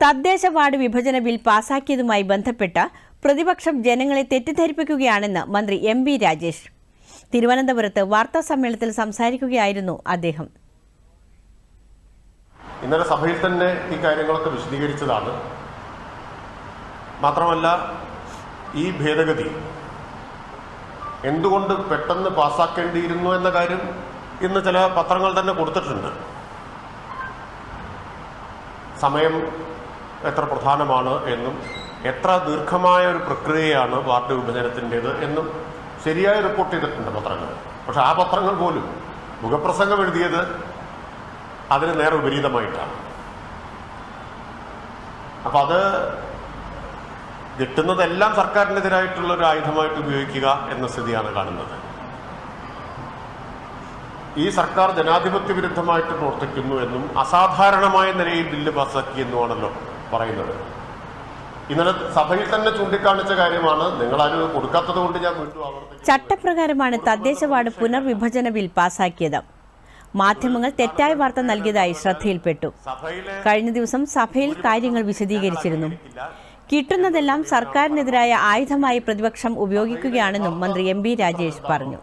തദ്ദേശ വാർഡ് വിഭജന ബിൽ പാസാക്കിയതുമായി ബന്ധപ്പെട്ട് പ്രതിപക്ഷം ജനങ്ങളെ തെറ്റിദ്ധരിപ്പിക്കുകയാണെന്ന് മന്ത്രി എം ബി രാജേഷ്. തിരുവനന്തപുരത്ത് വാർത്താ സമ്മേളനത്തിൽ സംസാരിക്കുകയായിരുന്നു അദ്ദേഹം. ഇന്നലെ സഭയിൽ തന്നെ ഈ കാര്യങ്ങളൊക്കെ വിശദീകരിച്ചതാണ്. മാത്രമല്ല ഈ ഭേദഗതി എന്തുകൊണ്ട് പെട്ടെന്ന് പാസ്സാക്കേണ്ടിയിരുന്നു എന്ന കാര്യം ഇന്ന് ചില പത്രങ്ങൾ തന്നെ കൊടുത്തിട്ടുണ്ട്. സമയം എത്ര പ്രധാനമാണ് എന്നും എത്ര ദീർഘമായ ഒരു പ്രക്രിയയാണ് വാർഡ് വിഭജനത്തിന്റേത് എന്നും ശരിയായി റിപ്പോർട്ട് ചെയ്തിട്ടുണ്ട് പത്രങ്ങൾ. പക്ഷെ ആ പത്രങ്ങൾ പോലും മുഖപ്രസംഗം എഴുതിയത് അതിന് നേരെ വിപരീതമായിട്ടാണ്. അപ്പം അത് കിട്ടുന്നതെല്ലാം സർക്കാരിനെതിരായിട്ടുള്ള ഒരു ആയുധമായിട്ട് ഉപയോഗിക്കുക എന്ന സ്ഥിതിയാണ് കാണുന്നത്. ഈ സർക്കാർ ജനാധിപത്യ വിരുദ്ധമായിട്ട് പ്രവർത്തിക്കുന്നു എന്നും അസാധാരണമായ നിലയിൽ ബില്ല് പാസാക്കി എന്നുമാണല്ലോ പറയുന്നത്. ഇന്നലെ സഭയിൽ തന്നെ ചൂണ്ടിക്കാണിച്ച കാര്യമാണ് നിങ്ങൾ നിങ്ങളാരും കൊടുക്കാത്തത് കൊണ്ട് ഞാൻ വീണ്ടും ചട്ടപ്രകാരമാണ് തദ്ദേശ വാർഡ് പുനർവിഭജന ബിൽ പാസാക്കിയത്. മാധ്യമങ്ങൾ തെറ്റായ വാർത്ത നൽകിയതായി ശ്രദ്ധയിൽപ്പെട്ടു. കഴിഞ്ഞ ദിവസം സഭയിൽ കാര്യങ്ങൾ വിശദീകരിച്ചിരുന്നു. കിട്ടുന്നതെല്ലാം സർക്കാരിനെതിരായ ആയുധമായി പ്രതിപക്ഷം ഉപയോഗിക്കുകയാണെന്നും മന്ത്രി എം രാജേഷ് പറഞ്ഞു.